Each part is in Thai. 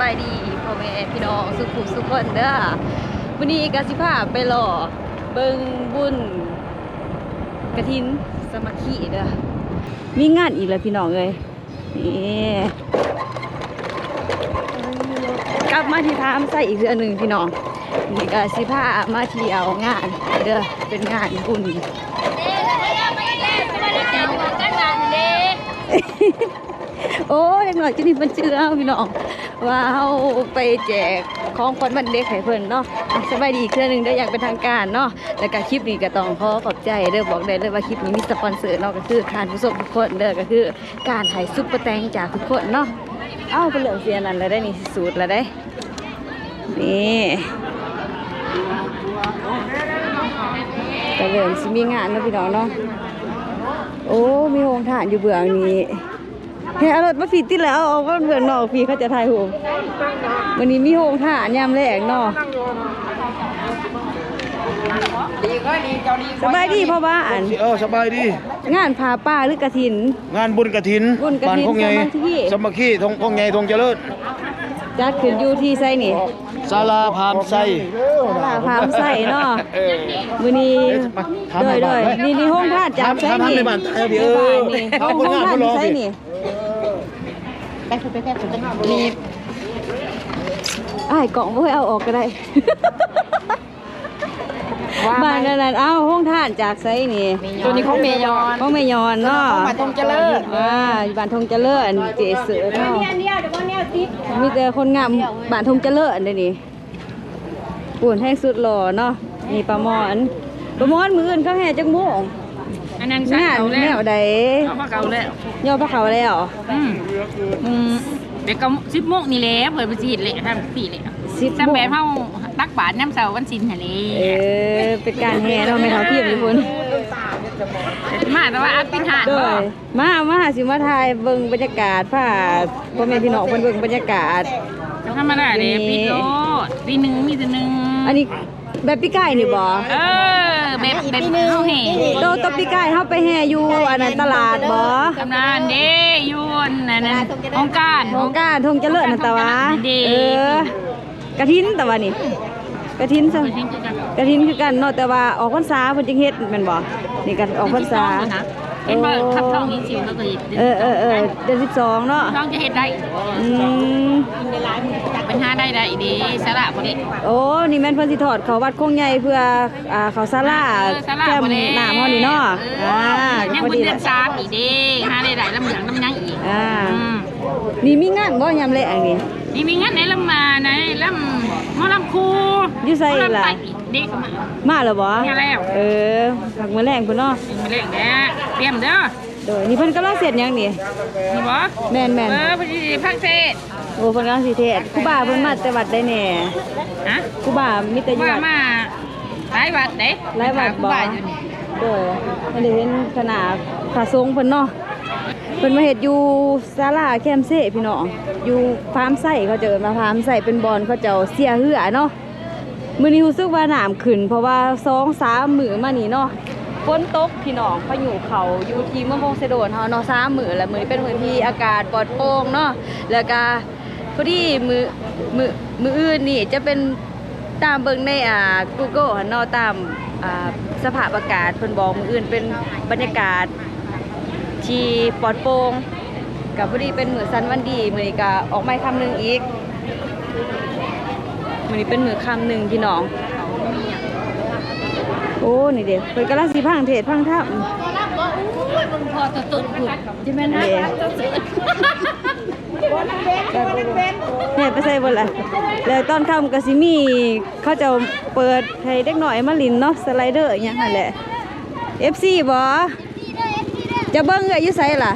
บายดีพ่อแม่พี่น้องสุขุมสุขคนเด้อวันนี้กสิภาไปหล่อเบิงบุญกระถินสมัคคีเด้อมีงานอีกแล้วพี่น้องเอ้ยนี่กลับมาที่ทามใส่อีกเดือนหนึ่งพี่น้องนี่กสิภามาเที่ยวงานเด้อเป็นงานบุญโอ้ยหน่อยจะนี่มันเชื่อพี่น้อง ว่าเขาไปแจกของคนวันเด็กให้เพิ่นเนาะอะสบายดีเครื่องหนึงได้อย่างเป็นทางการเนาะแล้วก็คลิปนี้ก็ต้องขอขอบใจเด้อบอกได้เลยว่าคลิปนี้มีสปอนเซอร์เนาะก็คือการผู้ชมทุกคนเด้อก็คือ การถ่ายซุปเปอร์แตงจากทุกคนเนาะเอ้าเป็นเหลืองเสียนั่นแล้วได้นี่สูตรแล้วได้นี่ก็เริ่มสิมีงานเนาะพี่น้องเนาะโอ้มีโรงทานอยู่เบื้องนี้ เฮ้ยเอารถมาฟีติดแล้วเอาว่าเพื่อนนอกฟีเขาจะถ่ายหูปวันนี้มีโฮงท่ายามแรกเนาะสบายดีพ่อบ้านเออสบายดี งานพาป้าหรือกระถิน งานบุญกระถินบุญกฐินบ้านคงไงสามัคคีสามัคคีทงคงไงทงเจริญจัดขึ้นอยู่ที่ไซนี่ศาลาพามไซตลาดพามไซเนาะเออมื้อนี้เอ๊ะมาถามโดยในโดบ้านยไหมนี่นี่ห้องท่าจากไซถามถามนี่ในบ้านไทยพี่ในเออบ้านนี่เอาห้องคนงาน ท่าคนรอไซพี่นี่มีอ้ายกล่องบ่ให้เอาออกก็ได้บ้านนั้นๆเอ้าห้องท่านจากไซนี่ตัวนี้ของเมยอนห้องแม่ยอนเนาะของบ้านธงเจริญอ่าอยู่บ้านทงเจริญเจเสือเนาะมีแต่คนงามบ้านทงเจริญเด้อนี่ปุ่นแห้งสุดหล่อเนาะนี่ปลาหมอนปลาหมอนมืออื่นเขาแห่จักโมง อันนั้นชักงานเก่าแนแล้ววใดเอามาเก่าแล้วย่อพระเขาแล้วอืมอืม เด็กก็สิบโมงนี่แหละเปิดไปสิเลยทำสี่เลยสิบจำโมแบงบเฮาตักบาทน้ำเสาร์วันสินทะเลเออเป็นการแห่เนาะไม่เท่าเทียมทุกคนมาแต่ว่าอัดเป็นหาดโดบ่ยมามาสิมาถ่ายเบิ่งบรรยากาศพาพ่อแม่พี่น้องเพิ่นเบิ่งบรรยากาศ ธรรมดาเด้นี่ปีโตปีหนึ่งมีแต่หนึ่งอันนี้ แบบพี่ไก่นี่บ่เออแบบแบบเฮาแห่โตตบพี่ไก่เฮาไปแห่อยู่อันนั้นตลาดบ่กำนานเด้ยวนนั่นนั่นองค์การโครงการทงเจริญนั่นตะวะดีเออกระถินตะวะนี่กระถินซะไปทิ้งกันกระถินคือกันเนาะแต่ว่าออกพรรษาเพิ่นจึงเฮ็ดแม่นบ่นี่ก็ออกพรรษา เห็นว่าทับทองอีสิวแล้วก็เห็ดเออเออเออเดือน12เนาะทองจะเห็ดได้อืมเป็นหาได้ได้ดีสระบ่ได้โอ้นี่แม่นเพิ่นสิทอดเขาวัดคงใหญ่เพื่ออ่าเขาศาลาเออสระแก้มบ่ได้น้ำเฮานี่เนาะอ่ายังพอบุญดีเดืแหอละนสามอีกเด้หาได้ได้ลำเหลืองลำยังอีกอ่าอืม นี่มีงานบ่ยามแลงนี่ นี่มีงั้นไหนลำมาไหนลำหมอลำครูอยู่ไสล่ะหมอำไต่เด็กก็มามาแล้วบ่มาแล้ว เออผักมื้อแรงพุ่นเนาะเป็นมาเล่งแด้เตรียมเด้อโดยนี่เพิ่นกำลังเสร็จหยังนี่นี่บ่แม่นแม่นเออพอดีพักเทศโอ้เพิ่นกำลังสิเทศครูบาเพิ่นมาแต่วัดได้แน่ฮะครูบามีแต่อยู่ว่าวัดมาหลายวัดเด้หลายวัดบ่บ่อยู่นี่โดยมันได้เห็นขนาดพระสงฆ์เพิ่นเนาะ เพิ่นมาเฮ็ดอยู่ศาลาแคมเซ่พี่น้องอยู่ฟาร์มไส้เขาเจอมาฟาร์มไส้เป็นบอนเขาเจ้าเสียเหือเนาะมือนี้รู้สึกว่าหน้ำขึ้น เพราะว่า2 3มื้อมานี่เนาะฝนตกพี่น้องพายุเขาอยู่ที่เมืองพงไซโดนเฮาเนาะ3มื้อแล้วมือนี้เป็นมื้อที่อากาศปลอดโปร่งเนาะแล้วก็พอดีมือมือมืออื่นนี่จะเป็นตามเบิ่งในอ่า Google หันเนาะตามอ่าสภาพอากาศเพิ่นบอกมืออื่นเป็นบรรยากาศ ที่ปลอดโปร่งกับพอดีเป็นมื้อสันวันดีมื้อนี้ก็ออกไม้คำหนึงอีกมื้อนี้เป็นมื้อคำหนึงพี่น้อง โอ้นี่เด้เพิ่นกำลังสิพังเทศพังธรรมพอตะตุนผุดใช่ไหมนะเด้เนี่ยไปใส่บ่ล่ะแล้วตอนค่ำก็สิมีเขาจะเปิดให้เด็กน้อยมาลินเนาะสไลเดอร์อหยังนั่นแหละ FC บ่ จะเบิ่งเอ้ยอยู่ไสล่ะ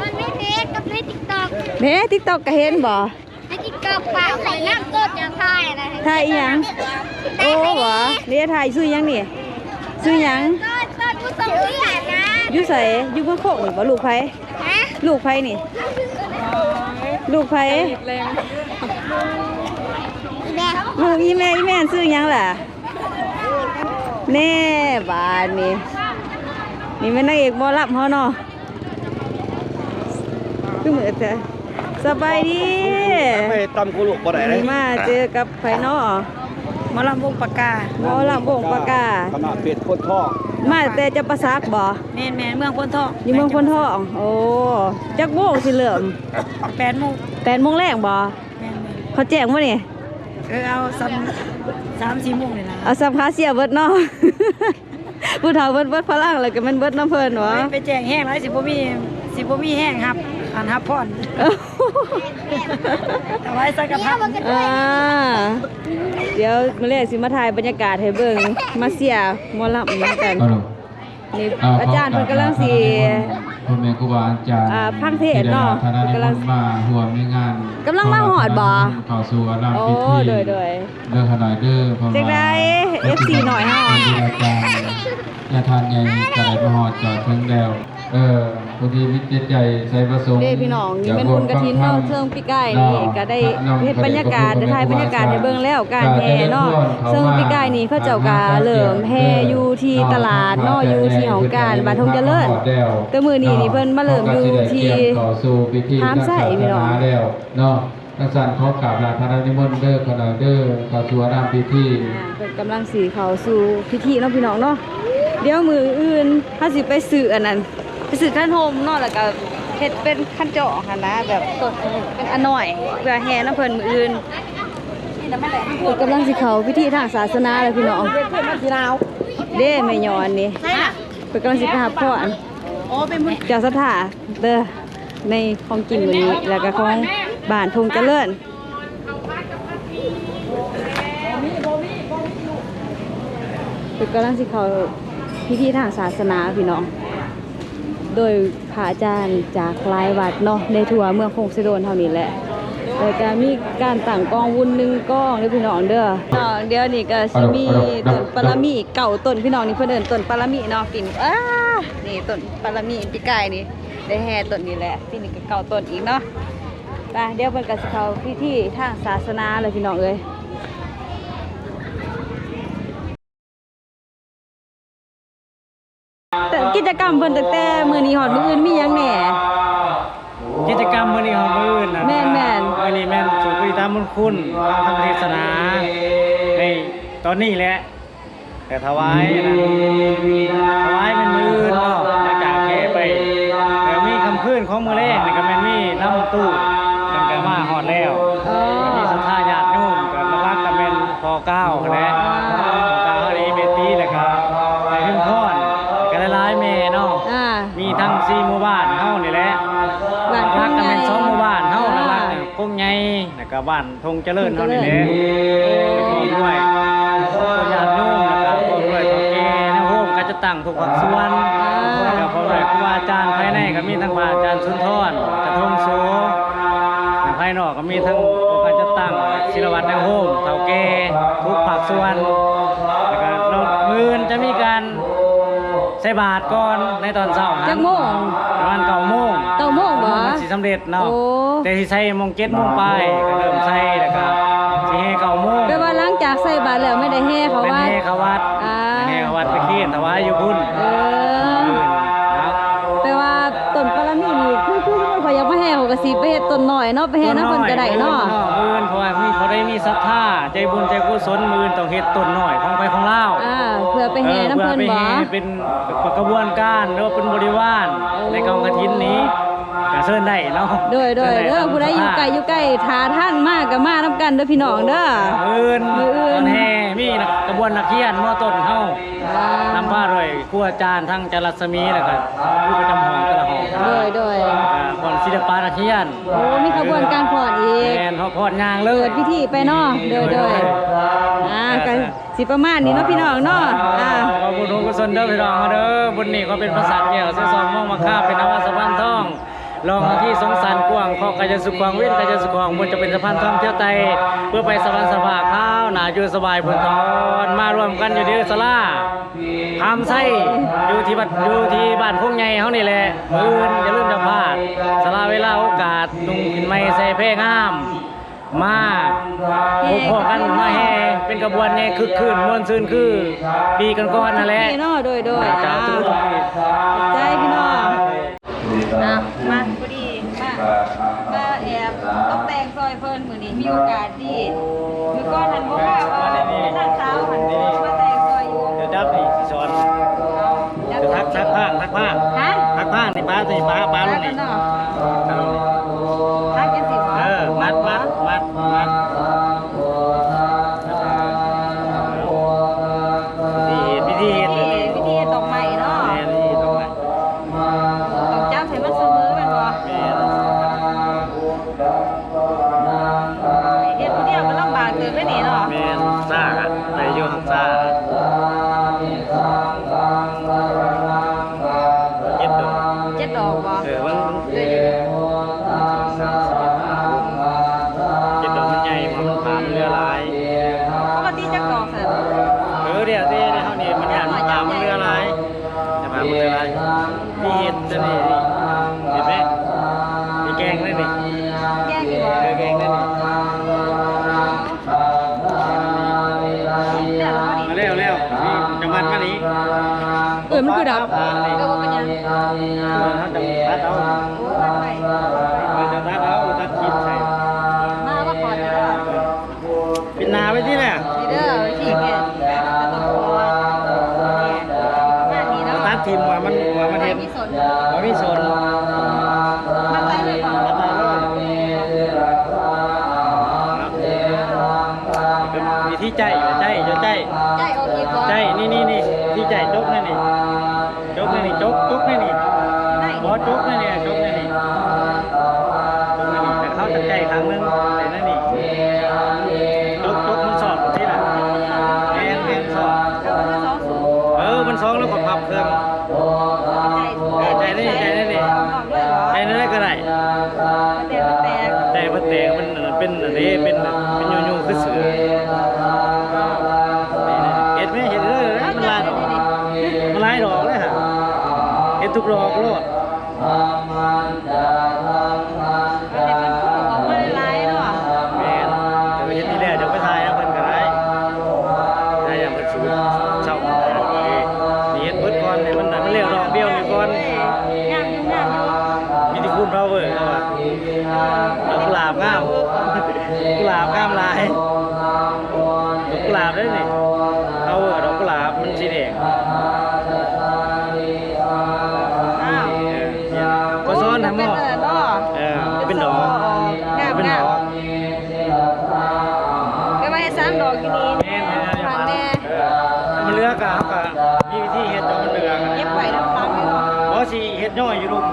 มันไม่เพจกับในติ๊กต็อกแหม่ TikTok ก็เห็นบ่ในติ๊กต็อกเปล่าใส่น้ำต้นจะทายอะไรถ่ายอีหยังโอ้บ่เดี๋ยวถ่ายซื้อหยังนี่ซื้อหยังต้นต้นผู้ทรงเลือดนะอยู่ไสอยู่เมืองโคกนี่บ่ลูกไผฮะลูกไผนี่ ลูกไผแม่ลูกอีแม่อีแม่ซื้อหยังล่ะแน่บาดนี่ นี่แม่นนางเอกหมอลับเฮาเนาะคือเหมือนแต่สบายดีไปตำกุลุบ่ได้เลนี่ยมาเจอกับไผนอหมาลำวงปากกาหมอลำวงปากกาขนาดเป็ดโคตรท่อมาแต่จะประซักบ่แม่นแม่นเมืองพ้นทองอยู่เมืองพนทองโอ้จักโมงสิเริ่มแปดโมงแปดโมงแรกบ่แม่นแม่นเขาแจ้งบ่นี่เออเอาซ้ำสามสี่โมงเลยนะเอาสัมภาเสียเบิดเนาะ ผู้เฒ่าเบิดเบิดพลังแล้วก็แมันเบิดน้ำเพิ่นหวะไปแจ้งแห้งไรสิบ่มีสิบ่มีแห้งครับอันฮับพ่อนแต่ไว้ใส่กระทะอ่าเดี๋ยวมื้อแรกสิมาถ่ายบรรยากาศให้เบิ่งมาเสียหมอลำเหมือนกันฮัลโหลนี่อาจารย์เพิ่นกำลังสิ พ่อแม่ครูบาอาจารย์อ่าพังเทศน์เนาะที่ได้รับกำลังคณะนิมนต์มาร่วมในงานกำลังมาฮอดบ่เข้าสู่อารามโอ้พิธีโดยโดยเด้อขนาดเด้อพ่อจังใด FC หน่อยเฮาที่อาจารย์ญาทานใหญ่กระไดมาฮอดจอดถึงแล้วเออ ผู้ที่มิตรจิตใจใส่ประสงค์เด้พี่น้องนี่เป็นบุญกฐินเนาะเชิงปีใกล้นี่ก็ได้เฮ็ดบรรยากาศได้ถ่ายบรรยากาศให้เบิ่งแล้วการแห่เนาะเชิงปีใกล้นี่เขาเจ้าก็เริ่มแห่อยู่ที่ตลาดเนาะอยู่ที่ของการบ้านทงเจริญแต่มื้อนี้นี่เพิ่นมาเริ่มอยู่ที่ต่อสู่พิธีถามไส้พี่น้องทางศาสนาแล้วเนาะนักสันขอกราบลาพระนิมนต์เด้อขนาดเด้อเข้าสู่อารามพิธีอ่าเพิ่นกำลังสีเขาสู่พิธีเนาะพี่น้องเนาะเดี๋ยวมืออื่นถ้าสิไปซื้ออันนั้น ไปซื้อขั้นโฮมเนาะแล้วก็เฮ็ดเป็นขั้นเจาะค่ะนะแบบต้นเป็นอันน้อยเพื่อแห่น้ำเพิ่นมืออื่นเพิ่นกำลังสิเขาพิธีทางศาสนาเลยพี่น้องเด้แม่ยอนนี่เพิ่นกำลังสิไปหาพ่ออันโอ้เป็นบุญเจ้าสถาเด้อในของกินมื้อนี้ แล้วก็ของบ้านทงเจริญเป็นกำลังสิเขาพิธีทางศาสนาพี่น้อง โดยพระอาจารย์จากหลายวัดเนาะในทั่วเมืองคงสิโดนเท่านี้แหละแล้วก็มีการตั้งกองวุ้นหนึ่งกองเด้อพี่น้องเด้อเนาะเดี๋ยวนี้ก็สิมีต้นปารามีเก่าต้นพี่น้องนี่เพิ่นเอิ้นต้นปารามีเนาะปีนี้อ้านี่ต้นปารามีปีกายนี่ได้แห่ต้นนี้แหละปีนี้ก็เก่าต้นอีกเนาะไปเดี๋ยวเพิ่นก็สิเข้าพิธีทางศาสนาเลยพี่น้องเอ้ย แต่กิ จกรรมเพิ่นตั้งแต่มื้อนี้ฮอดมื้ออื่นมีหยังแหน่ กิจกรรมมื้อนี้ของมื้ออื่นนะแม่นแม่น มื้อนี้แม่นสุปิตามมุนคุณทางธรรมเทศนาในตอนนี้แหละ แต่ถวายนะถวายเป็นมื้ออื่นเนาะหลังจากแกไปแต่มีคำคืนของมื้อแรกนี่ก็แม่นมีน้ำตู้กันก็มาฮอดแล้ว อ๋อก็มีศรัทธาญาติโยมก็รักๆก็แม่นพอเก้าแหละ ก็บ้านทงเจริญเฮานี่แหละพร้อมด้วยคนญาติโยมแล้วก็พร้อมด้วยเฒ่าแก่นะโฮมก็จะตั้งทุกภาคส่วนแล้วก็พร้อมด้วยครูบาอาจารย์ภายในก็มีทั้งพระอาจารย์สุนทรกระทงโสและภายนอกก็มีทั้งผู้ก็จะตั้งศิลวัตรในโฮมเฒ่าแก่ทุกภาคส่วนแล้วก็นอกมื้อจะมีการ ใส่บาตรก่อนในตอนเช้าจักโมงประมาณ9โมงเก้าโมงบ่มันสิสำเร็จเนาะโอ้แต่ที่ใส่โมงเจ็ดโมงไปก็เริ่มใส่แล้วก็สิให้เก้าโมงแปลว่าหลังจากใส่บาตรแล้วไม่ได้แห่เขาเป็นว่าให้เขาวัดอ่าเป็นให้เขาวัดไปเคียนถวายอยู่พุ่นเอออื่นครับแปลว่าต้นปารามีนี่คือคือเขาอยากมาแห่เขาก็สิไปเฮ็ดต้นน้อยเนาะไปแห่น้ำเพิ่นก็ได้เนาะมื่นเพราะว่ามีเขาได้มีศรัทธาใจบุญใจกุศลมื่นต้องเฮ็ดต้นน้อยของไปของเล่าอ่าเพื่อไปแห่น้ำเพิ่นไปบ่แห่เป็นกระบวนการหรือว่าเป็นบริวารโอ้ในกองกฐินนี้ก็เชิญได้เนาะโดยโดยชิญเด้อตามผู้ใดอยู่ไกลอยู่ใกล้ทาท่านมากก็มานํกันเด้อพี่น้องเด้อมื่นมื้ออื่นตอนแห่มีนักกระบ วนนักเขียนมอต้นเฮาอ่านำผ้าด้วยครูอาจารย์ทั้งจรัสมีแล้วก็ผู้ประจำห้องแต่ละห้องโดยโดยอ่าก่อนศิลปะนักเขียนโอ้มีขบวนการพอดอีกแมนพอพอดงางเลเปิยดพิธีไปเนาะโดยโดยอ่าก็สิประมาณนี้เนาะพี่น้องเนาะอ่าขอบคุณทุกกุศลเด้อพี่น้องมาเด้อบุญนี่ก็เป็นประสาทแก้วเสื้อซองม่วงมาค่าเป็นนวาสะพานทอง ลองที่สงสารกว้างขอกายสุขควางเว้นกายสุขควางบนจะเป็นสะพานทองเที่ยวไตเพื่อไปสวรรค์สภาข้าวหนาอยู่สบายบนทอนมารวมกันอยู่ที่สลาทำไส้อยู่ที่บ้านอยู่ที่บ้านพวกใหญ่เฮานี่แหละมืออื่นอย่าลืมจะพลาดสลาเวลาโอกาสนุ่งขึ้นไม้ใส่เพลงามมาพบพอกันมาแห่เป็นกระบวนแห่คึกคืนม่วนซื่นคือปีกันก่อนนั่นแหละพี่เนาะโดยโดยจ้าอ่าทุกทุกปีใจพี่น้อ งอะมาพอดีมามาแอบอยเพิ่นมื้อนี้มีโอกาสดีมื้อก่อนหันบ่ว่าว่านั่งเช้าหันบ่มาแต่งซอยอยู่เดี๋ยวจับนี่สิสอนแล้เดี๋ยวทักทักผ้าทักผ้าฮะทักผ้านี่ป้าสิป้าป้าลแล้งวกันี่ จะผ่เรือหลายนี่เห็ดจะนี่เห็นไหมมีแกงด้วยนี่แกงอยู่เออแกงด้วยนี่แล้วก็มานี่เร็วเร็วนี่จังหวัดมานี้เออมันคือดับอ่านี่เออบ่เป็นหยังายดอกเลยฮะเห็ดทุกดอกโลดออกมา เป็นดอกงามเป็นดงาอมกก็มาให้สามดอกอยู่นี่แม่นแม่นทางแน่มันเลือกอะครับอะมีวิธีเฮ็ดดอกมันเลือกอะเก็บไว้น้ำฟังอยู่เนาะบ่สิเฮ็ดย่อยอยู่ลุม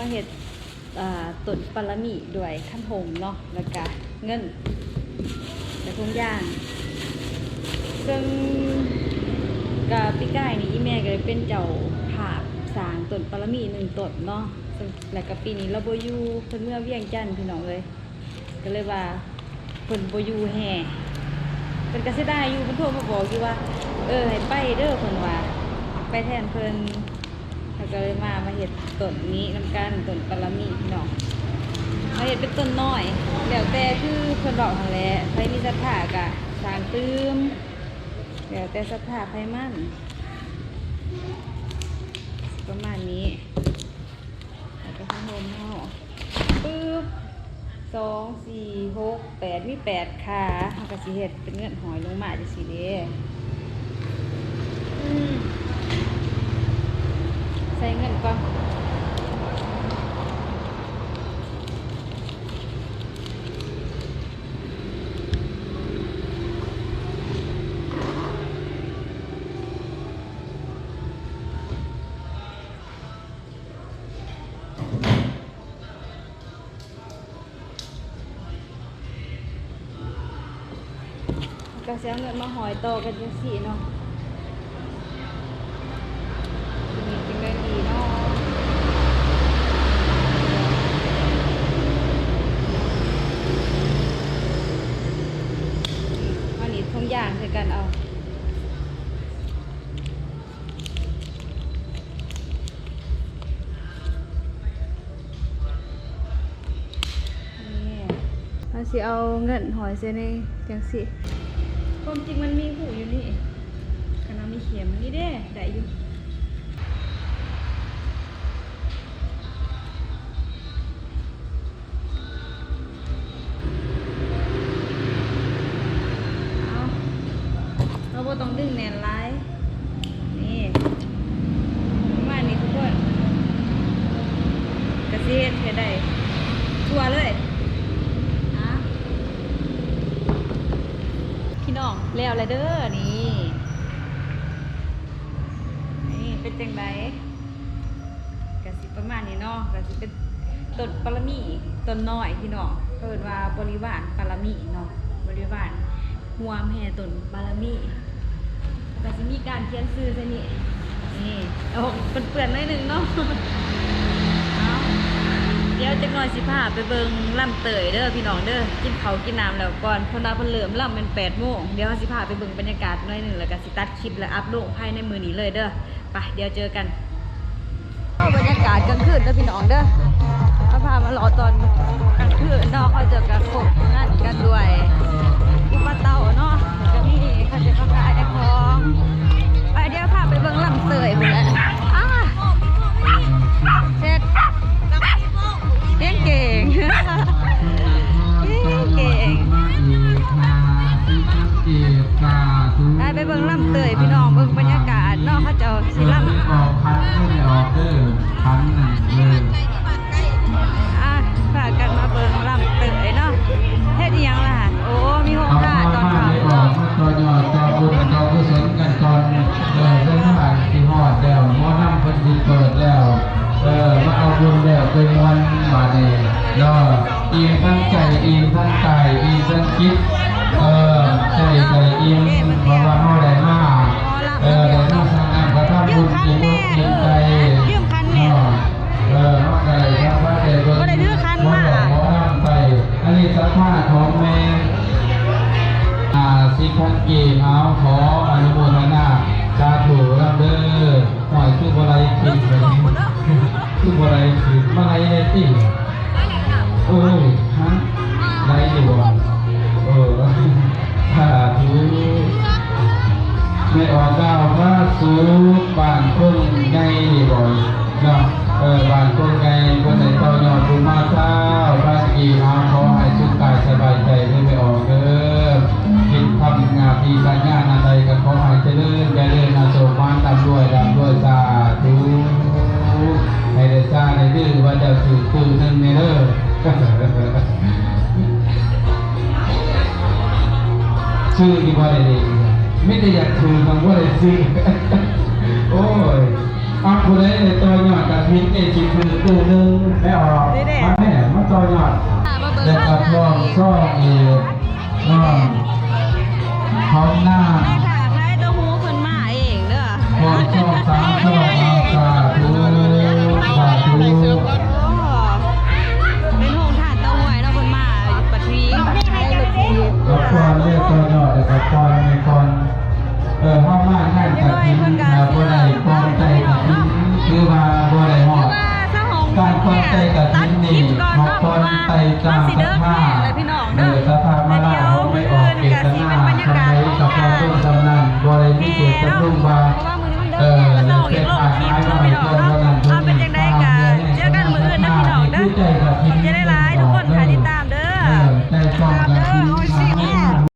มาเฮ็ดอ่าต้นปารมีด้วยขั้นหงเนาะแล้วก็เงินและทุกอย่างซึ่งกับพี่ก้ายนี่อีแม่ก็เลยเป็นเจ้าภาพสางต้นปารมีหนึ่งต้นเนาะแล้วก็ปีนี้เราโบยู่เพิ่นเมื่อเวียงจันทน์พี่น้องเลย ก็เลยว่าเพิ่นบ่อยู่แห่เพิ่นก็สิได้อยู่เพิ่นโทรมาบอกอยู่ว่า เออให้ไปเด้อเพิ่นว่า ไปแทนเพิ่น ก็เลยมามาเฮ็ดต้นนี้นํกันต้นปารามีพี่น้องมาเฮ็ดเป็นต้นน้อยแล้วแต่คือเพิ่นบอกหั่นแหละใครมีศรัทธาก็สางตื้มแล้วแต่ศรัทธาใครมั่นประมาณนี้แล้วก็ทั้งโฮมเฮาปึ๊บสองสี่หกแปดมีแปดขาเขาก็สิเฮ็ดเป็นเงื่อนหอยลงมาจังซี่เด้อืม ใส่เงินก่อนก็สิเอาเงินมาหอยต่อกันจังซี่เนาะ อย่างคือกันเอาเราสิเอาเงินหอยเซนในจังสิความจริงมันมีหูอยู่นี่ขณะมีเข็มนี่เด้ได้อยู่ กระเซ็ดให้ได้ทั่วเลยอะพี่น้องแล้วเลเด้อนี่นี่เป็นจังไดกะสิประมาณนี้เนาะกะสิเป็นต้นปารามีต้นน้อยพี่น้องเอิ้นว่าบริวารปารามีเนาะบริวารหัวแม่ต้นปารามีกะสิมีการเขียนชื่อใส่นี่นี่เอาเปื้อนๆหน่อยหนึงเนาะเอาเดี๋ยวจักหน่อยสิพาไปเบิ่งลำเตยเด้อพี่น้องเด้อกินเขาวกินน้ำแล้วก่อนเพนดาเพิ่นเริ่มลำเป็น8โมงเดี๋ยวสิพาไปเบิ่งบรรยากาศหน่อยหนึ่งแล้วก็สิตัดคลิปแล้วอัพลงภายในมือนี้เลยเด้อไปเดี๋ยวเจอกันบรรยากาศกลางคืนเด้อพี่น้องเด้อเอาพามารอตอนกลางคืนเนาะเขาจะกระคบนั่นกันด้วยอุปเตาเนาะก็มีเขาจะกระกายของไปเดี๋ยวพาไปเบิ่งลำเตยพุ่นแหละ เก่งเก่งเก่งได้ไปเบิ่งลำเตยพี่น้องเบิ่งบรรยากาศ อันนี้สัทธาของแม่อาสิพันเกีเอาขออนุโมทนาสาธุรับเด้อหน่อยคือบอะไรกินไปคือบอะไรกินมาไรในที่โอ้ยฮะไรอยู่อะเออสาธุไม่ออกดาวพระสูบ้านคนไงบ่อยเนาะ เออบานคนไงคนไหนต่อยอดบุญมาเช้าบ้านกีเอาขอให้สุขกายสบายใจได้ไม่ออกเด้อคิดทำงานที่การงานอะไรก็ขอให้เจริญเจริญอาโศกมันดำด้วยดำด้วยสาธุให้ได้สร้างในดื้อว่าจะถือปืนนึ่งในเด้อชื่อที่ว่าอะไรดีไม่ได้อยากถือคำว่าอะไรซื้อโอ้ย อาผู้ใดในตัวยอดกับพิษเอจิคือตัวหนึ่งไม่ออกมาแม่มาตัวยอดมาเบิ่งแล้วข้าก็งหลน้าองอีกซ่องเอกน้องพร้อมหน้าแม่ค่ะใครเต้าหู้เพิ่นมาเองเด้อพร้อมช่องสามช่อ ราต้องทำนั่นบริเจตจำนงว่าเพราะว่ามือนี้มันเดินแม่ก็ต้ออีกโลกคลิปเนาะพี่น้องเนาะเอารได๋กะเจอกันมื้ออื่นนะพี่น้